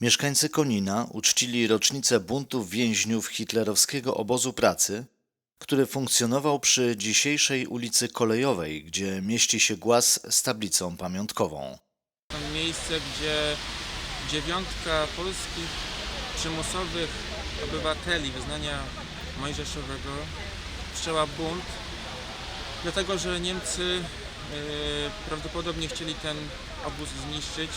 Mieszkańcy Konina uczcili rocznicę buntu więźniów hitlerowskiego obozu pracy, który funkcjonował przy dzisiejszej ulicy Kolejowej, gdzie mieści się głaz z tablicą pamiątkową. To miejsce, gdzie dziewiątka polskich przymusowych obywateli wyznania mojżeszowego wszczęła bunt, dlatego że Niemcy e, prawdopodobnie chcieli ten obóz zniszczyć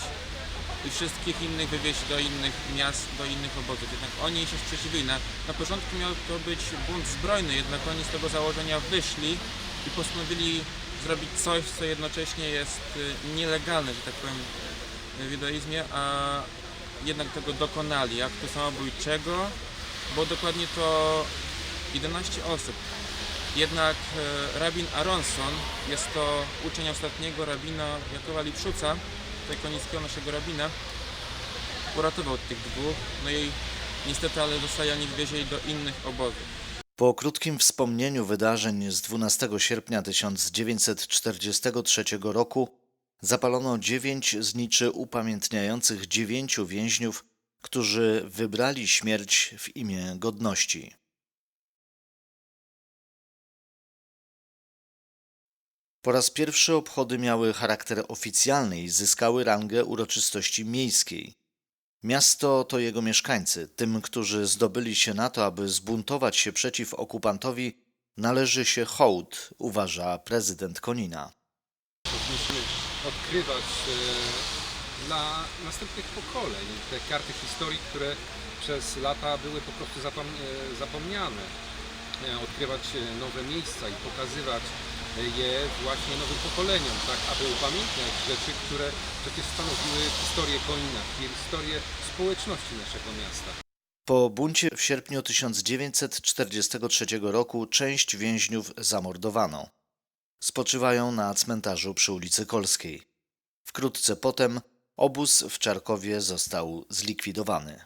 i wszystkich innych wywieźć do innych miast, do innych obozów. Jednak oni się sprzeciwili. Na, na początku miał to być bunt zbrojny, jednak oni z tego założenia wyszli i postanowili zrobić coś, co jednocześnie jest y, nielegalne, że tak powiem, w judaizmie, a jednak tego dokonali aktu samobójczego, bo dokładnie to 11 osób. Jednak e, rabin Aronson, jest to uczeń ostatniego rabina Jakowa Lipszuca, tutaj konickiego naszego rabina, uratował tych dwóch, no i niestety, ale zostali oni wywiezieni do innych obozów. Po krótkim wspomnieniu wydarzeń z 12 sierpnia 1943 roku zapalono dziewięć zniczy upamiętniających dziewięciu więźniów, którzy wybrali śmierć w imię godności. Po raz pierwszy obchody miały charakter oficjalny i zyskały rangę uroczystości miejskiej. Miasto to jego mieszkańcy. Tym, którzy zdobyli się na to, aby zbuntować się przeciw okupantowi, należy się hołd, uważa prezydent Konina. Powinniśmy odkrywać e, dla następnych pokoleń te karty historii, które przez lata były po prostu e, zapomniane. E, Odkrywać nowe miejsca i pokazywać je właśnie nowym pokoleniom, tak aby upamiętniać rzeczy, które przecież stanowiły historię Konina, historię społeczności naszego miasta. Po buncie w sierpniu 1943 roku część więźniów zamordowano. Spoczywają na cmentarzu przy ulicy Kolskiej. Wkrótce potem obóz w Czarkowie został zlikwidowany.